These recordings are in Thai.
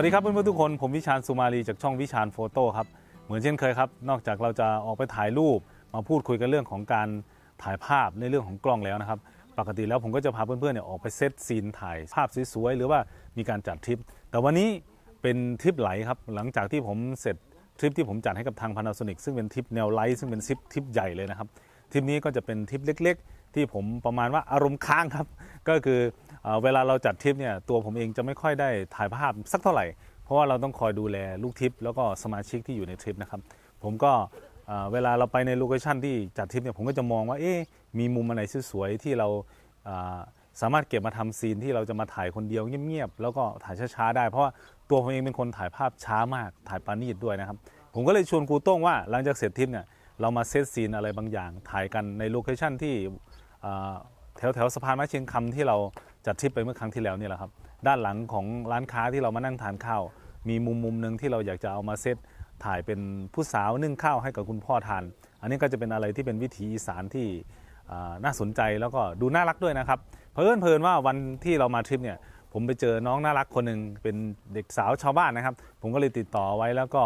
สวัสดีครับเพื่อนๆทุกคนผมวิชาญสุมาลีจากช่องวิชาญโฟโต้ครับเหมือนเช่นเคยครับ นอกจากเราจะออกไปถ่ายรูป มาพูดคุยกันเรื่องของการถ่ายภาพในเรื่องของกล้องแล้วนะครับ ปกติแล้วผมก็จะพาเพื่อนๆเนี่ยออกไปเซตซีนถ่ายภาพสวยๆหรือว่ามีการจัดทริป แต่วันนี้เป็นทริปไหลครับหลังจากที่ผมเสร็จทริปที่ผมจัดให้กับทาง Panasonic ซึ่งเป็นทริปแนวไลท์ซึ่งเป็นทริปทริปใหญ่เลยนะครับทริปนี้ก็จะเป็นทริปเล็กๆ ที่ผมประมาณว่าอารมณ์ค้างครับ ก็คือเอเวลาเราจัดทริปเนี่ยตัวผมเองจะไม่ค่อยได้ถ่ายภาพสักเท่าไหร่ เพราะว่าเราต้องคอยดูแลลูกทริป แล้วก็สมาชิกที่อยู่ในทริปนะครับ ผมก็เอ่อเวลาเราไปในโลเคชั่นที่จัดทริปเนี่ยผมก็จะมองว่าเอ๊ะมีมุมอะไรสวยๆที่เราเสามารถเก็บมาทำซีนที่เราจะมาถ่ายคนเดียวเงียบๆแล้วก็ถ่ายช้าๆได้ เพราะว่าตัวผมเองเป็นคนถ่ายภาพช้ามากถ่ายปานีดด้วยนะครับ ผมก็เลยชวนครูโต้งว่าหลังจากเสร็จทริปเนี่ยเรามาเซตซีนอะไรบางอย่าง ถ่ายกันในโลเคชั่นที่ แถวแถวสะพานไม้เชียงคำที่เราจัดทริปไปเมื่อครั้งที่แล้วนี่แหละครับ ด้านหลังของร้านค้าที่เรามานั่งทานข้าว มีมุมมุมหนึ่งที่เราอยากจะเอามาเซตถ่ายเป็นผู้สาวนึ่งข้าวให้กับคุณพ่อทาน อันนี้ก็จะเป็นอะไรที่เป็นวิถีอีสานที่น่าสนใจแล้วก็ดูน่ารักด้วยนะครับเพลินเพลินว่าวันที่เรามาทริปเนี่ยผมไปเจอน้องน่ารักคนหนึ่งเป็นเด็กสาวชาวบ้านนะครับ ผมก็เลยติดต่อไว้แล้วก็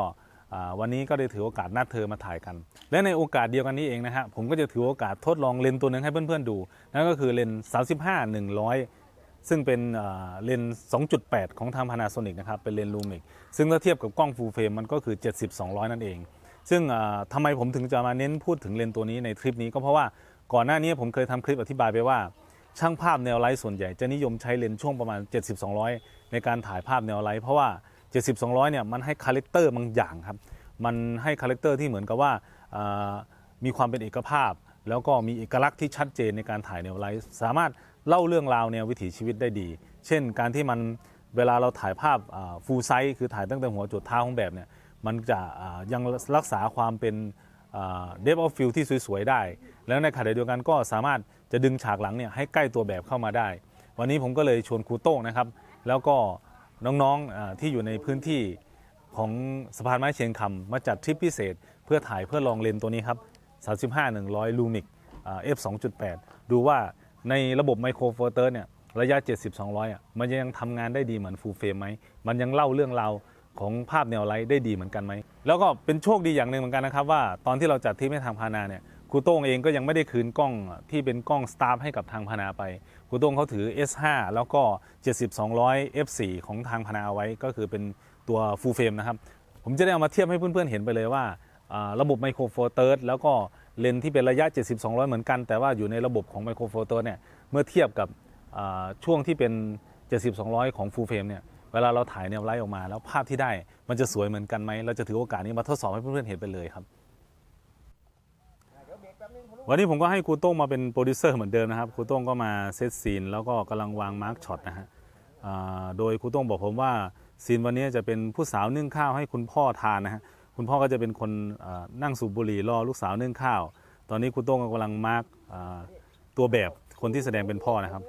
วันนี้ก็ได้ถือโอกาสนัดเธอมาถ่ายกัน และในโอกาสเดียวกันนี้เองนะฮะผมก็จะถือโอกาสทดลองเลนส์ตัวหนึ่งให้เพื่อนๆดู นั่นก็คือเลนส์35 100ซึ่งเป็นเอ่อเลนส์ 2.8 ของทาง Panasonic นะครับ เป็นเลนส์ลูมิก ซึ่งถ้าเทียบกับกล้อง full frame มันก็คือ 70 200 นั่นเอง ซึ่งทำไมผมถึงจะมาเน้นพูดถึงเลนส์ตัวนี้ในทริปนี้ก็เพราะว่าก่อนหน้านี้ผมเคยทำคลิปอธิบายไปว่า ช่างภาพแนวไลท์ส่วนใหญ่จะนิยมใช้เลนส์ช่วงประมาณ 70 200 ในการถ่ายภาพแนวไลท์เพราะว่า 70 200เนี่ยมันให้คาแรคเตอร์บางอย่างครับ มันให้คาแรคเตอร์ที่เหมือนกับว่ามีความเป็นเอกภาพ แล้วก็มีเอกลักษณ์ที่ชัดเจนในการถ่ายแนวไลท์สามารถเล่าเรื่องราวแนววิถีชีวิตได้ดี เช่นการที่มันเวลาเราถ่ายภาพฟูลไซส์คือถ่ายตั้งแต่หัวจุดเท้าของแบบเนี่ยมันจะยังรักษาความเป็นเดฟออฟฟิลที่สวย ๆ ได้ แล้วในขณะเดียวกันก็สามารถจะดึงฉากหลังเนี่ยให้ใกล้ตัวแบบเข้ามาได้ วันนี้ผมก็เลยชวนครูโต้งนะครับ แล้วก็ น้องๆที่อยู่ในพื้นที่ของสะพานไม้เชียงคำมาจัดทริปพิเศษ เพื่อถ่ายเพื่อลองเลนตัวนี้ครับ 35 100 ลูมิก f 2.8 ดูว่าในระบบไมโครโฟเตอร์เนี่ยระยะ 70 200อะมันยังทำงานได้ดีเหมือนฟูลเฟรมไหม มันยังเล่าเรื่องราวของภาพแนวไลท์ได้ดีเหมือนกันไหม แล้วก็เป็นโชคดีอย่างหนึ่งเหมือนกันนะครับว่าตอนที่เราจัดทริปให้ทางพานาเนี่ย รูโต้งเองก็ยังไม่ได้คืนกล้องที่เป็นกล้องสตาร์ให้กับทางพนาไปครูโต้งเขาถือ S5 แล้วก็ 70 200 f4 ของทางพนาเอาไว้ก็คือเป็นตัวฟูลเฟรมนะครับ ผมจะได้เอามาเทียบให้เพื่อนๆเห็นไปเลยว่าระบบไมโครโฟเตอร์แล้วก็เลนที่เป็นระยะ 70 200 เหมือนกัน แต่ว่าอยู่ในระบบของไมโครโฟเตอร์เนี่ยเมื่อเทียบกับช่วงที่เป็น 70 200 ของฟูลเฟรมเนี่ยเวลาเราถ่ายแนวไลท์ออกมาแล้วภาพที่ได้มันจะสวยเหมือนกันไหมเราจะถือโอกาสนี้มาทดสอบให้เพื่อนๆเห็นไปเลยครับ วันนี้ผมก็ให้ครูโต้งมาเป็นโปรดิวเซอร์เหมือนเดิมนะครับครูโต้งก็มาเซตซีนแล้วก็กำลังวางมาร์กช็อตนะฮะโดยครูโต้งบอกผมว่าซีนวันนี้จะเป็นผู้สาวนึ่งข้าวให้คุณพ่อทานนะฮะคุณพ่อก็จะเป็นคนนั่งสูบบุหรี่รอลูกสาวนึ่งข้าว ตอนนี้ครูโต้งก็กำลังมาร์กตัวแบบคนที่แสดงเป็นพ่อนะครับ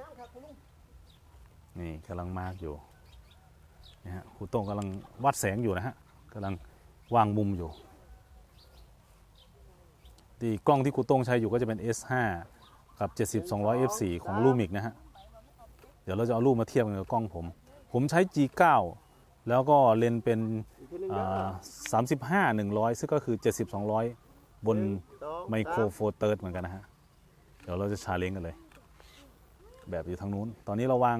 นี่กำลังมาร์กอยู่นะฮะครูโต้งกำลังวัดแสงอยู่นะฮะกำลังวางมุมอยู่ ที่กล้องที่ครูต้งใช้อยู่ก็จะเป็น S5 กับ 70 200 f4 ของลูมิกนะฮะ เดี๋ยวเราจะเอารูปมาเทียบกันกับกล้องผม ผมใช้ G9 แล้วก็เลนเป็นอ่า35 100ซึ่งก็คือ70 200บนไมโครโฟเตอร์เหมือนกันนะฮะ เดี๋ยวเราจะชาเลนจ์กันเลย แบบอยู่ทางนู้น ตอนนี้เราวาง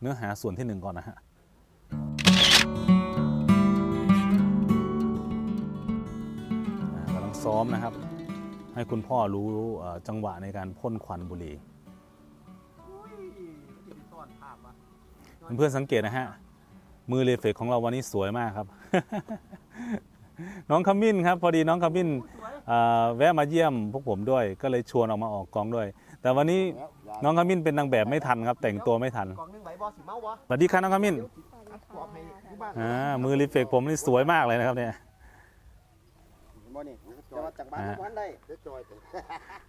เนื้อหาส่วนที่หนึ่งก่อนนะฮะอ่ากำลังซ้อมนะครับ ให้คุณพ่อรู้จังหวะในการพ่นควันบุหรี่เพื่อนสังเกตนะฮะ มือเรฟเฟกของเราวันนี้สวยมากครับ น้องขมิ้นครับ พอดีน้องขมิ้นแวะมาเยี่ยมพวกผมด้วย ก็เลยชวนออกมาออกกองด้วย แต่วันนี้น้องขมิ้นเป็นนางแบบไม่ทันครับ แต่งตัวไม่ทันสวัสดีครับน้องขมิ้นอ่ามือรีเฟกผมนี่สวยมากเลยนะครับเนี่ย จะมาจากบ้านทุกวันได้เดี๋ยวจอยไป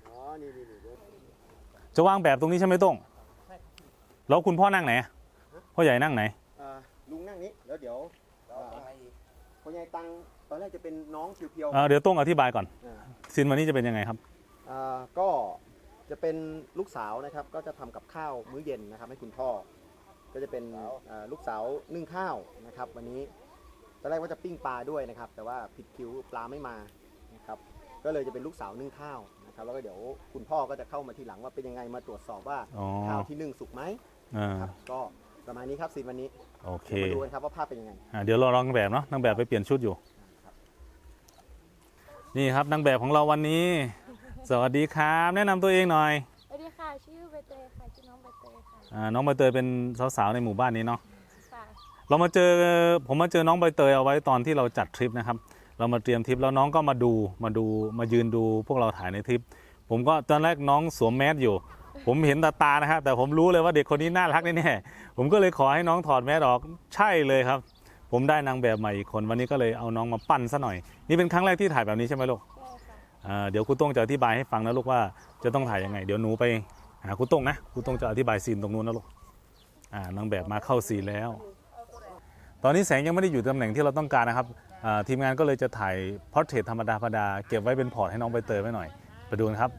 อ๋อนี่นี่นี่เดี๋ยวจะวางแบบตรงนี้ใช่ไหมต้งแล้วคุณพ่อนั่งไหนพ่อใหญ่นั่งไหนอ่าลุงนั่งนี้แล้วเดี๋ยวอ่าพ่อใหญ่ตังตอนแรกจะเป็นน้องเพียวเอ่อเดี๋ยวต้งอธิบายก่อนๆอ่าซีนวันนี้จะเป็นยังไงครับอ่าก็จะเป็นลูกสาวนะครับก็จะทำกับข้าวมื้อเย็นนะครับให้คุณพ่อ ก็จะเป็นอ่าลูกสาวนึ่งข้าวนะครับ วันนี้ตอนแรกว่าจะปิ้งปลาด้วยนะครับ แต่ว่าผิดคิวปลาไม่มานะครับ ก็เลยจะเป็นลูกสาวนึ่งข้าวนะครับแล้วก็เดี๋ยวคุณพ่อก็จะเข้ามาทีหลังว่าเป็นยังไงมาตรวจสอบว่าอ๋อ ข้าวที่นึ่งสุกไหมอ่าครับก็ประมาณนี้ครับซีนวันนี้โอเคมาดูกันครับว่าภาพเป็นยังไงอ่าเดี๋ยวเราลองนางแบบเนาะนางแบบไปเปลี่ยนชุดอยู่ นี่ครับนางแบบของเราวันนี้ สวัสดีครับ แนะนำตัวเองหน่อยสวัสดีค่ะ ชื่อใบเตยค่ะชื่อน้องใบเตยค่ะอ่าน้องใบเตยเป็นสาวๆในหมู่บ้านนี้เนาะ ค่ะ เรามาเจอผมมาเจอน้องใบเตยเอาไว้ตอนที่เราจัดทริปนะครับ เรามาเตรียมทริปแล้วน้องก็มาดูมาดูมายืนดูพวกเราถ่ายในทริป ผมก็ตอนแรกน้องสวมแมสอยู่ ผมเห็นตาตานะครับแต่ผมรู้เลยว่าเด็กคนนี้น่ารักแน่ๆผมก็เลยขอให้น้องถอดแมสออกใช่เลยครับ ผมได้นางแบบใหม่อีกคนวันนี้ก็เลยเอาน้องมาปั้นซะหน่อย นี่เป็นครั้งแรกที่ถ่ายแบบนี้ใช่ไหมลูกใช่ค่ะอ่าเดี๋ยวครูต้งจะอธิบายให้ฟังนะลูกว่าจะต้องถ่ายยังไง เดี๋ยวหนูไปหาครูต้งนะครูต้งจะอธิบายซีนตรงนู้นนะลูกอ่านางแบบมาเข้าซีนแล้ว ตอนนี้แสงยังไม่ได้อยู่ตำแหน่งที่เราต้องการนะครับอ่า ทีมงานก็เลยจะถ่ายพอร์เทรตธรรมดาธรรมดาเก็บไว้เป็นพอร์ตให้น้องใบเตยไว้หน่อย ไปดูกันครับ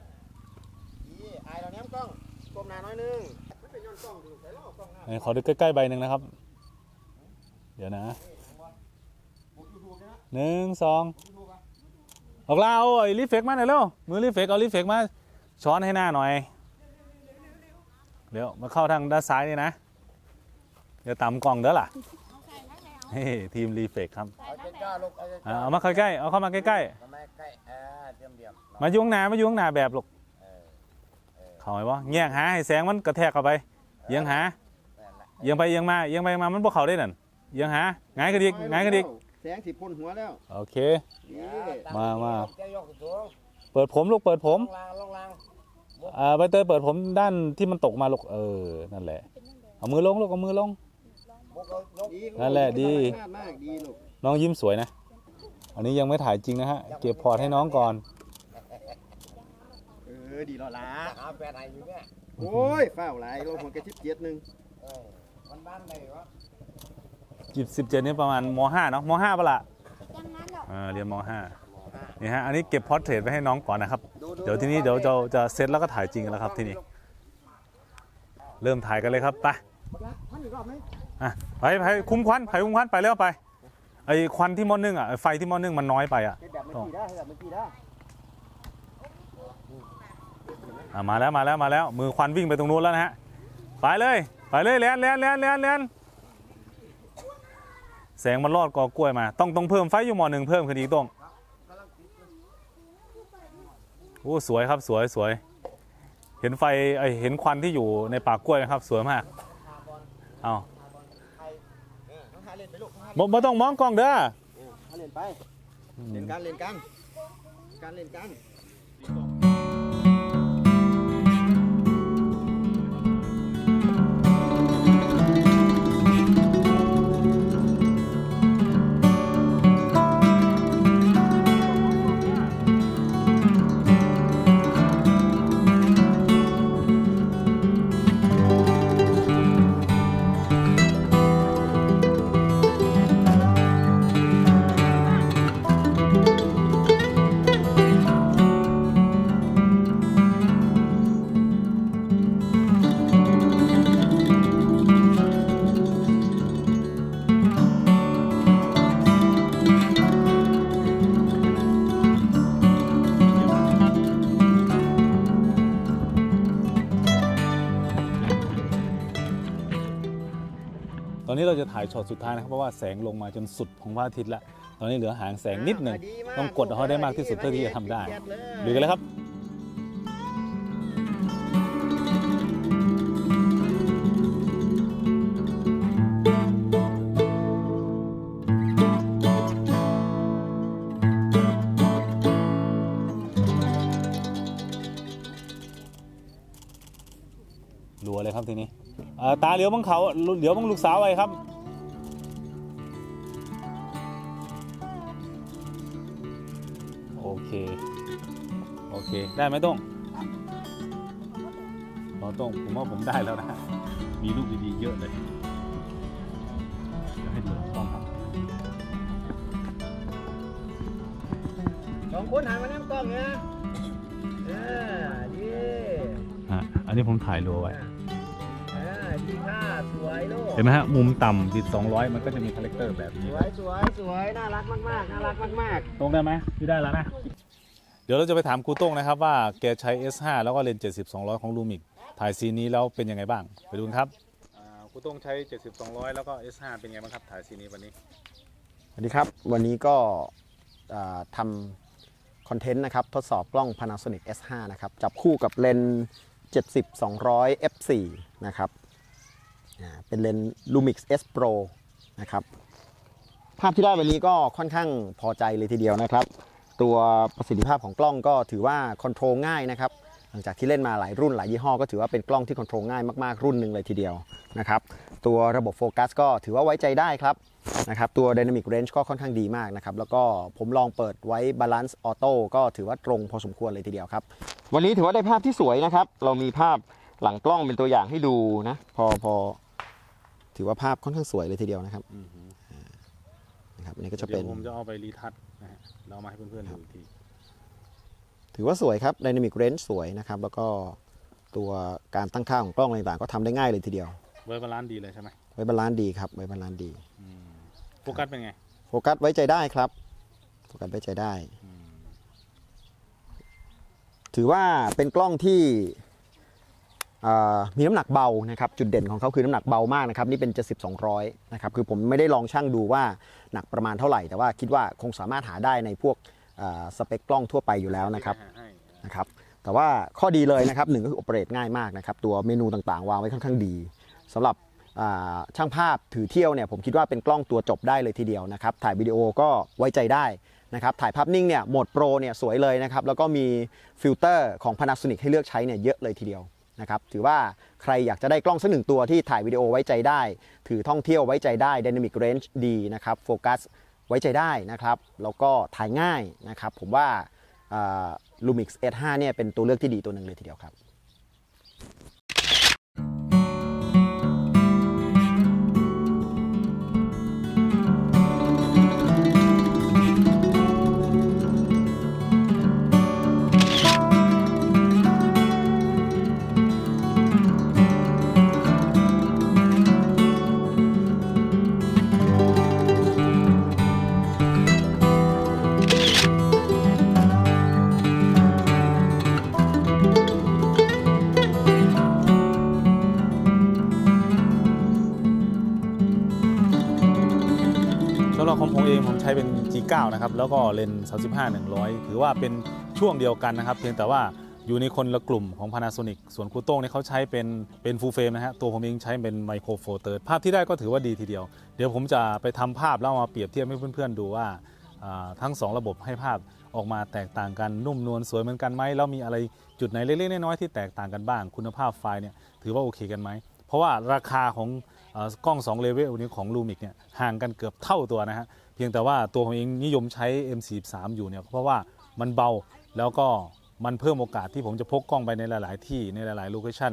นี่อายเราแนมกล้องก้มหน้าน้อยนึงไม่เป็นย้อนกล้องดูใส่ล้อกล้องหน้าไหนขอดูใกล้ๆใบหนึ่งนะครับ เดี๋ยวนะหนึ่งสองออกลาเอาไอ้รีเฟกมาหน่อยเร็วมือรีเฟกเอารีเฟกมาช้อนให้หน้าหน่อยเดี๋ยวมาเข้าทางด้านซ้ายนี่นะเดี๋ยวต่ำกล่องเด้อล่ะเอาใส่ นั่นแล้วเฮ้ทีมรีเฟกครับใส่เอานั่นใกล้แล้วๆลูกเอาใกล้อ่าเอามาใกล้ๆเอาเข้ามาใกล้ๆเอามาใกล้เออเตรียมเดียมๆมายุ่ข้างหน้ามายุ่ข้างหน้าแบบลูกเออเออเขาไอ้บ่แยกหาให้แสงมันกระแทกเข้าไปเอียงหานั่นแหละเอียงไปเอียงมาเอียงไปเอียงมามันบ่เข้าได้นั่นเอียงหาหงายกระดิกหงายกระดิกแสงสิพ่นหัวแล้วโอเค นี่มามาจะยกสูงเปิดผมลูกเปิดผมลงลางลงลางอ่าใบเตยเปิดผมด้านที่มันตกมาลูกเออนั่นแหละเป็นนั่นแล้วเอามือลงลูกเอามือลงบกยก นั่นแหละดี มากดีลูกน้องยิ้มสวยนะ อันนี้ยังไม่ถ่ายจริงนะฮะ เก็บพอร์ตให้น้องก่อน เออดีแล้วล่ะหาแฟนไหนอยู่เนี่ยโอ้ยฝ้าวหลายเราหัวกระชิบเจ็ดหนึ่งเออมันบ้านไหนวะจิบสิบเจ็ดนี่ประมาณมห้าเนาะมห้าปะล่ะจังนั้นหรอกอ่าเรียนมห้านี่ฮะ อันนี้เก็บพอร์เทรตไว้ให้น้องก่อนนะครับดูเดี๋ยวทีนี้เดี๋ยวจะจะเซตแล้วก็ถ่ายจริงกันแล้วครับทีนี้เริ่มถ่ายกันเลยครับไปท่านอีกรอบไหม อะไปไปคุ้มควันไปคุ้มควันไปแล้วไปไอ้ควันที่หมอนึ่งอะไอ้ไฟที่หมอนึ่งมันน้อยไปอะให้แบบเมื่อกี้ได้ให้แบบเมื่อกี้ได้อะมาแล้วมาแล้วมาแล้ว มือควันวิ่งไปตรงนู้นแล้วนะฮะไปเลยไปเลยแลนแลนแลนแลนแลนแสงมันรอดกอกล้วยมา ต้องต้องเพิ่มไฟอยู่หมอหนึ่งเพิ่มขึ้นอีกตรงโอ้สวยครับสวยสวย เห็นไฟไอยเห็นควันที่อยู่ในปากกล้วยไหมครับ สวยมากเอาเออน้อง หาเล่นไปลูกน้องหาบ่บ่ต้องมองกล้องเด้อเออหาเล่นไป เล่นกันเล่นกัน การเล่นกัน นนี้เราจะถ่ายช็อตสุดท้ายนะครับ เพราะว่าแสงลงมาจนสุดของพระอาทิตย์แล้วตอนนี้เหลือหางแสงนิดหนึ่งดีมากต้องกดเอาให้ได้มากที่สุดเท่าที่จะทำได้เจ็เลยดูกันเลยครับ เหลียวบังเขาเหลียวบังลูกสาวไว้ครับโอเค โอเค ได้ไหมต้องรอต้องผมว่าผมได้แล้วนะ มีลูกดีๆเยอะเลยเดี๋ยวให้ดูต้องครับสองคนหันมาแนมกล้องเนี่ยเออดีอะอันนี้ผมถ่ายรัวไว้เออดีค่ะ สวยลูกเห็นไหมฮะมุมต่ำติด 200 มันก็จะมีคาแรคเตอร์แบบสนี้ วยสวยสวยน่ารักมากๆน่ารักมากตรงได้ไหมพี่ได้แล้วนะ เดี๋ยวเราจะไปถามครูโต้งนะครับว่าแกใช้ S5 แล้วก็เลนส์70 200 ของลูมิกถ่ายซีนนี้แล้วเป็นยังไงบ้าง ไปดูกันครับครูโต้งใช้ 70 200 แล้วก็ S5 เป็นไงบ้างครับถ่ายซีนนี้วันนี้ ๆสวัสดีครับ วันนี้ก็อ่าทำคอนเทนต์นะครับ ทดสอบกล้อง Panasonic S5 นะครับ จับคู่กับเลนส์70 200 f4 นะครับอ่า เป็นเลนส์ Lumix S Pro นะครับ ภาพที่ได้วันนี้ก็ค่อนข้างพอใจเลยทีเดียวนะครับ ตัวประสิทธิภาพของกล้องก็ถือว่าคอนโทรลง่ายนะครับ หลังจากที่เล่นมาหลายรุ่นหลายยี่ห้อก็ถือว่าเป็นกล้องที่คอนโทรลง่ายมากๆรุ่นหนึ่งเลยทีเดียวนะครับ ตัวระบบโฟกัสก็ถือว่าไว้ใจได้ครับนะครับตัว Dynamic Range ก็ค่อนข้างดีมากนะครับ แล้วก็ผมลองเปิดไว้ Balance Auto ก็ถือว่าตรงพอสมควรเลยทีเดียวครับ วันนี้ถือว่าได้ภาพที่สวยนะครับ เรามีภาพหลังกล้องเป็นตัวอย่างให้ดูนะ พอพอ ถือว่าภาพค่อนข้างสวยเลยทีเดียวนะครับนะครับอันนี้ก็จะเดี๋เป็ยนวผมจะเอาไปรีทัชนะฮะเราเอามาให้เพื่อนๆดูอีกที ถือว่าสวยครับ Dynamic Range สวยนะครับ แล้วก็ตัวการตั้งค่าของกล้องอะไรต่างๆ ก็ทำได้ง่ายเลยทีเดียว เวอร์บาลานซ์ดีเลยใช่ไหมไว้บาลานซ์ดีครับ ไว้บาลานซ์ดี อืมโฟกัสเป็นไงโฟกัสไว้ใจได้ครับ โฟกัสไว้ใจได้ อืมถือว่าเป็นกล้องที่อ่า มีน้ำหนักเบานะครับจุดเด่นของเขาคือน้ำหนักเบามากนะครับนี่เป็น 70 200นะครับคือผมไม่ได้ลองชั่งดูว่าหนักประมาณเท่าไหร่ แต่ว่าคิดว่าคงสามารถหาได้ในพวกสเปคกล้องทั่วไปอยู่แล้วนะครับนะครับแต่ว่าข้อดีเลยนะครับหนึ่งก็คือโอเปเรตง่ายมากนะครับตัวเมนูต่างๆ วางไว้ค่อนข้างดีสำหรับช่างภาพถือเที่ยวเนี่ยผมคิดว่าเป็นกล้องตัวจบได้เลยทีเดียวนะครับถ่ายวิดีโอก็ไว้ใจได้นะครับถ่ายภาพนิ่งเนี่ยโหมดโปรเนี่ยสวยเลยนะครับแล้วก็มีฟิลเตอร์ของ Panasonic ให้เลือกใช้เนี่ยเยอะเลยทีเดียว นะครับถือว่าใครอยากจะได้กล้องสักหนึ่งตัวที่ถ่ายวิดีโอไว้ใจได้ ถือท่องเที่ยวไว้ใจได้ Dynamic Range ดีนะครับโฟกัสไว้ใจได้นะครับแล้วก็ถ่ายง่ายนะครับผมว่าลูมิก S5 เนี่ยเป็นตัวเลือกที่ดีตัวหนึ่งเลยทีเดียวครับ นะครับแล้วก็เลนส์35 100 ถือว่าเป็นช่วงเดียวกันนะครับ เพียงแต่ว่าอยู่ในคนละกลุ่มของ Panasonic ส่วนครูโต้งเนี่ยเขาใช้เป็นเป็น full frame นะฮะตัวผมเองใช้เป็นไมโครโฟเตอร์ภาพที่ได้ก็ถือว่าดีทีเดียว เดี๋ยวผมจะไปทำภาพแล้วมาเปรียบเทียบให้เพื่อนๆดูว่าทั้ง 2 ระบบให้ภาพออกมาแตกต่างกันนุ่มนวลสวยเหมือนกันไหมแล้วมีอะไรจุดไหนเล็กๆน้อยๆที่แตกต่างกันบ้าง คุณภาพไฟล์เนี่ยถือว่าโอเคกันไหม เพราะว่าราคาของเอ่อกล้อง2เลเวลนี้ของ Lumix เนี่ยห่างกันเกือบเท่าตัวนะฮะ เพียงแต่ว่าตัวผมเองนิยมใช้ M43 อยู่เนี่ยเพราะว่ามันเบาแล้วก็มันเพิ่มโอกาสที่ผมจะพกกล้องไปในหลาย ๆ ที่ในหลาย ๆ โลเคชั่น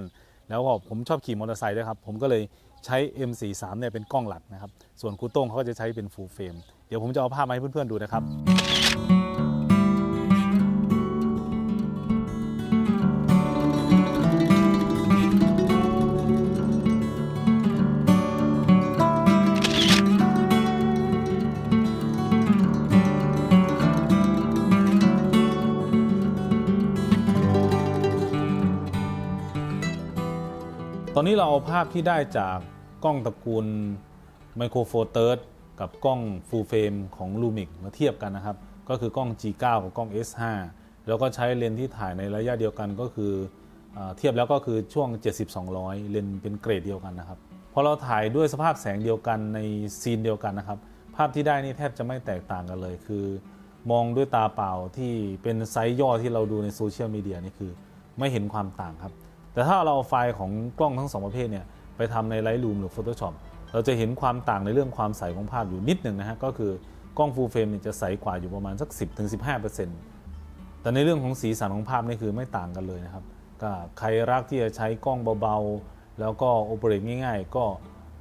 แล้วก็ผมชอบขี่มอเตอร์ไซค์ด้วยครับ ผมก็เลยใช้ M43 เนี่ยเป็นกล้องหลักนะครับ ส่วนครูโต้งเขาก็จะใช้เป็น full frame เดี๋ยวผมจะเอาภาพมาให้เพื่อน ๆ ดูนะครับ เราเอาภาพที่ได้จากกล้องตระกูลไมโครโฟเตอร์กับกล้อง Full Frame ของ Lumix มาเทียบกันนะครับ ก็คือกล้อง G9 กับกล้อง S5 แล้วก็ใช้เลนส์ที่ถ่ายในระยะเดียวกันก็คืออเทียบแล้วก็คือช่วง 70-200 เลนส์เป็นเกรดเดียวกันนะครับพอเราถ่ายด้วยสภาพแสงเดียวกันในซีนเดียวกันนะครับ ภาพที่ได้นี่แทบจะไม่แตกต่างกันเลย คือ มองด้วยตาเปล่าที่เป็นไซส์ย่อที่เราดูในโซเชียลมีเดียนี่คือ ไม่เห็นความต่างครับ แต่ถ้าเราเอาไฟล์ของกล้องทั้งสองประเภทเนี่ยไปทำใน Lightroom หรือ Photoshop เราจะเห็นความต่างในเรื่องความใสของภาพอยู่นิดหนึ่งนะฮะก็คือกล้อง Full Frame เนี่ยจะใสกว่าอยู่ประมาณสัก 10-15%แต่ในเรื่องของสีสันของภาพนี่คือไม่ต่างกันเลยนะครับก็ใครรักที่จะใช้กล้องเบาๆ แล้วก็โอเปเรตง่าย ๆ ก็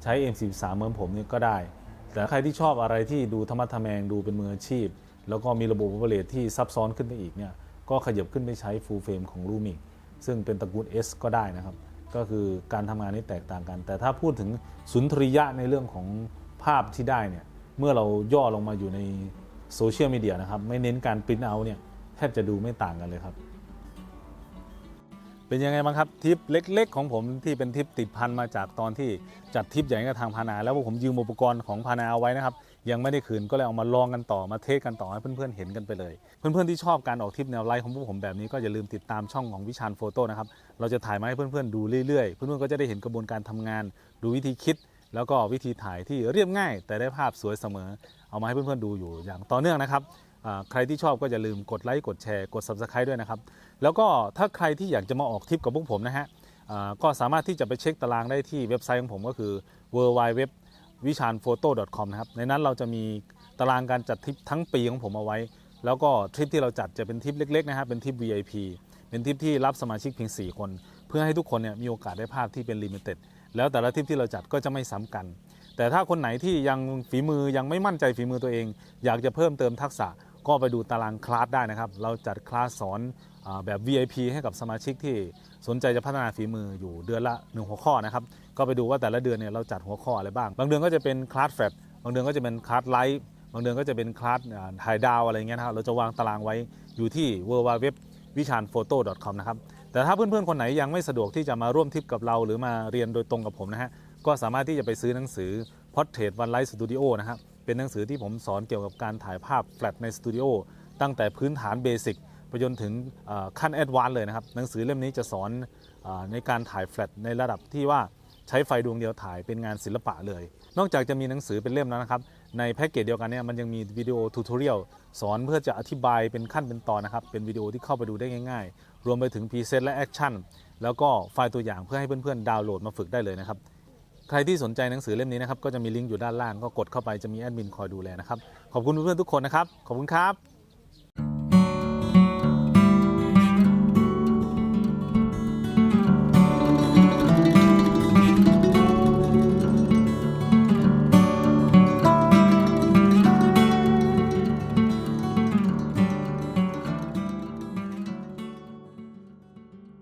ใช้ M43 เหมือนผมนี่ก็ได้ แต่ใครที่ชอบอะไรที่ดูธรรมะทแมงดูเป็นมืออาชีพ แล้วก็มีระบบโอเปเรตที่ซับซ้อนขึ้นไปอีกเนี่ยก็ขยับขึ้นไปใช้ Full Frame ของ Lumix ซึ่งเป็นตระกูล S ก็ได้นะครับ ก็คือการทำงานนี้แตกต่างกัน แต่ถ้าพูดถึงสุนทรียะในเรื่องของภาพที่ได้เนี่ยเมื่อเราย่อลงมาอยู่ในโซเชียลมีเดียนะครับ ไม่เน้นการปริ้นเอาเนี่ยแทบจะดูไม่ต่างกันเลยครับ เป็นยังไงบ้างครับทิปเล็ก ๆ ของผมที่เป็นทิปติดพันมาจากตอนที่จัดทริปใหญ่กับทางพานา แล้วผมยืมอุปกรณ์ของพานาเอาไว้นะครับ ยังไม่ได้คืนก็เลยเอามาลองกันต่อมาเทสกันต่อให้เพื่อนๆเห็นกันไปเลย เพื่อนๆที่ชอบการออกทริปแนวไลฟ์ของพวกผมแบบนี้ก็อย่าลืมติดตามช่องของวิชาญโฟโต้นะครับเราจะถ่ายมาให้เพื่อนๆดูเรื่อยๆ เพื่อนๆก็จะได้เห็นกระบวนการทำงาน ดูวิธีคิด แล้วก็วิธีถ่ายที่เรียบง่าย แต่ได้ภาพสวยเสมอ เอามาให้เพื่อนๆดูอยู่อย่างต่อเนื่องนะครับใครที่ชอบก็อย่าลืมกดไลค์กดแชร์กด subscribe ด้วยนะครับ แล้วก็ถ้าใครที่อยากจะมาออกทริปกับพวกผมนะฮะก็สามารถที่จะไปเช็คตารางได้ที่เว็บไซต์ของผมก็คือ w w w v i c h a n p h o t o c o m นะครับ ในนั้นเราจะมีตารางการจัดทริปทั้งปีของผมเอาไว้ แล้วก็ทริปที่เราจัดจะเป็นทริปเล็กๆนะครับเป็นทริป VIP เป็นทริปที่รับสมาชิกเพียง 4 คน เพื่อให้ทุกคนเนี่ยมีโอกาสได้ภาพที่เป็นลิมิเต็ดแล้วแต่ละทริปที่เราจัดก็จะไม่ซ้ำกัน แต่ถ้าคนไหนที่ยังฝีมือยังไม่มั่นใจฝีมือตัวเอง อยากจะเพิ่มเติมทักษะ ก็ไปดูตารางคลาสได้นะครับ เราจัดคลาสสอนแบบ VIP ให้กับสมาชิกที่สนใจจะพัฒนาฝีมืออยู่เดือนละหนึ่งหัวข้อนะครับ ก็ไปดูว่าแต่ละเดือนเนี่ยเราจัดหัวข้ออะไรบ้าง บางเดือนก็จะเป็นคลาสแฟลตบางเดือนก็จะเป็นคลาสไลฟ์บางเดือนก็จะเป็นคลาสถ่ายดาวอะไรเงี้ยนะครับเราจะวางตารางไว้อยู่ที่ w w w v i c h a n p h o t o c o m นะครับ แต่ถ้าเพื่อนๆ คนไหนยังไม่สะดวกที่จะมาร่วมทริปกับเรา หรือมาเรียนโดยตรงกับผมนะฮะ ก็สามารถที่จะไปซื้อหนังสือ Portrait One Light Studio นะครับ เป็นหนังสือที่ผมสอนเกี่ยวกับการถ่ายภาพแฟลตในสตูดิโอตั้งแต่พื้นฐานเบสิกไปจนถึงขั้นแอดวานเลยนะครับ หนังสือเล่มนี้จะสอนในการถ่ายแฟลตในระดับที่ว่าใช้ไฟดวงเดียวถ่ายเป็นงานศิลปะเลย นอกจากจะมีหนังสือเป็นเล่มแล้วนะครับ ในแพ็กเกจเดียวกันเนี่ยมันยังมีวิดีโอทูทอเรียลสอนเพื่อจะอธิบายเป็นขั้นเป็นตอนนะครับ เป็นวิดีโอที่เข้าไปดูได้ง่าย ๆ รวมไปถึงพรีเซตและแอคชั่นแล้วก็ไฟล์ตัวอย่างเพื่อให้เพื่อนๆดาวน์โหลดมาฝึกได้เลยนะครับ ใครที่สนใจหนังสือเล่มนี้นะครับก็จะมีลิงก์อยู่ด้านล่างก็กดเข้าไปจะมีแอดมินคอยดูแลนะครับขอบคุณเพื่อนๆทุกคนนะครับขอบคุณครับ